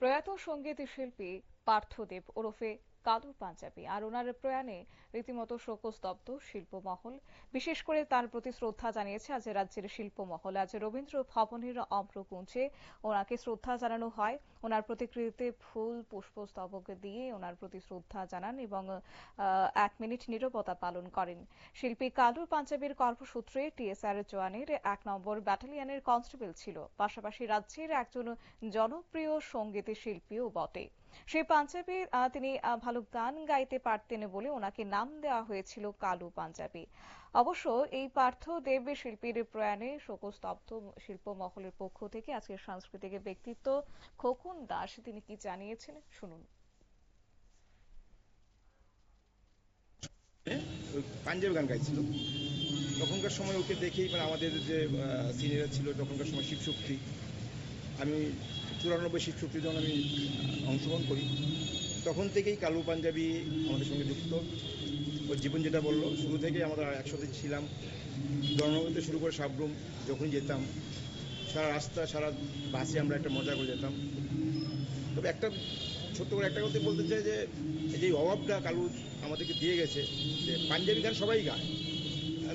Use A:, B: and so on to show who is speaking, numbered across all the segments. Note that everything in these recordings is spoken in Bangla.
A: প্রয়াত সংগীত শিল্পী পার্থদেব ওরফে কালু পাঞ্জাবি। আর ওনার প্রয়াণে রীতিমতো শোকস্তব্ধ শিল্পমহল। বিশেষ করে তার প্রতি শ্রদ্ধা জানিয়েছে আজ রাজ্যের শিল্পমহল। আজ রবীন্দ্র ভবনের অম্রকুঞ্জে ওনাকে শ্রদ্ধা জানানো হয়। ওনার প্রতিকৃতিতে ফুল, পুষ্পস্তবক দিয়ে ওনার প্রতি শ্রদ্ধা জানান এবং এক মিনিট নিরবতা পালন করেন। শিল্পী কালু পাঞ্জাবির কর্মসূত্রে টিএসআর জওয়ানের এক নম্বর ব্যাটালিয়নের কনস্টেবল ছিল। পাশাপাশি রাজ্যের একজন জনপ্রিয় সংগীত শিল্পীও বটে। সেই পাঞ্জাবি তিনি ভালো গান গাইতে পারতেন বলে ওনাকে নাম দেওয়া হয়েছিল কালু পাঞ্জাবি। অবশ্য এই পার্থ দেব শিল্পীর প্রয়াণে শোকস্তব্ধ শিল্প মহলের পক্ষ থেকে আজকের সাংস্কৃতিক ব্যক্তিত্ব খোকন দাস, তিনি কি জানিয়েছেন? শুনুন।
B: পাঞ্জাবি গান গাইছিল। তখনকার সময় ওকে দেখেই মানে আমাদের যে সিনিয়র ছিল, তখনকার সময় শিবশক্তি। আমি চুরানব্বই শিবশক্তি যখন আমি অংশগ্রহণ করি। তখন থেকেই কালু পাঞ্জাবি আমাদের সঙ্গে যুক্ত। ওর জীবন যেটা বলল, শুরু থেকেই আমরা একসাথে ছিলাম। জন্মভূমিতে শুরু করে সাবরুম যখনই যেতাম, সারা রাস্তা, সারা বাসে আমরা একটা মজা করে যেতাম। তবে একটা ছোট্ট করে একটা কথা বলতে চাই যে, এই যে অভাবটা কালু আমাদেরকে দিয়ে গেছে, যে পাঞ্জাবি গান সবাই গায়।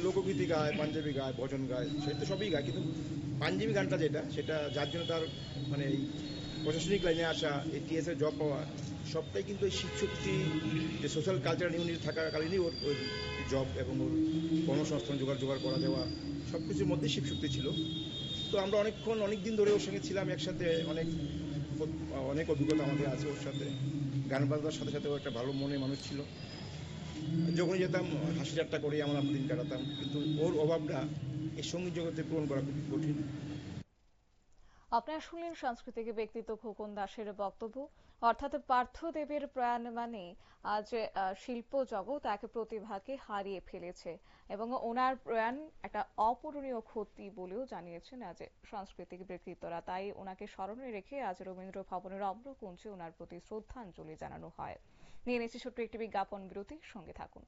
B: লোকগীতি গায়, পাঞ্জাবি গায়, ভজন গায় তো সবই গায়, কিন্তু পাঞ্জাবি গানটা যেটা, সেটা যার জন্য তার মানে এই প্রশাসনিক লাইনে আসা, এই টিএসএ জব পাওয়া, সবটাই কিন্তু এই শিবশক্তি যে সোশ্যাল কালচারাল ইউনিট থাকাকালীনই ওর ওই জব এবং ওর কর্মসংস্থান জোগাড় জোগাড় করা দেওয়া সব কিছুর মধ্যেই শিবশক্তি ছিল। তো আমরা অনেকক্ষণ অনেক দিন ধরে ওর সঙ্গে ছিলাম একসাথে, অনেক অনেক অভিজ্ঞতা আমাদের আছে ওর সাথে। গান বাজনার সাথে সাথে ও একটা ভালো মনে মানুষ ছিল। যখনই যেতাম হাসি ঠাট্টা করে আমরা দিন কাটাতাম। কিন্তু ওর অভাবটা এই সংগীত জগতে পূরণ করা খুব কঠিন।
A: আপনারা শুনলেন সাংস্কৃতিক ব্যক্তিত্ব খোকন দাসের বক্তব্য। অর্থাৎ পার্থদেবের প্রয়াণ মানে আজ শিল্প জগৎ এক প্রতিভাকে হারিয়ে ফেলেছে এবং ওনার প্রয়াণ একটা অপূরণীয় ক্ষতি বলেও জানিয়েছেন আজ সাংস্কৃতিক ব্যক্তিত্বরা। তাই ওনাকে স্মরণে রেখে আজ রবীন্দ্র ভবনের অম্রকুঞ্জে ওনার প্রতি শ্রদ্ধাঞ্জলি জানানো হয়। নিয়ে নিচ্ছি ছোট্ট একটি বিজ্ঞাপন বিরতি সঙ্গে থাকুন।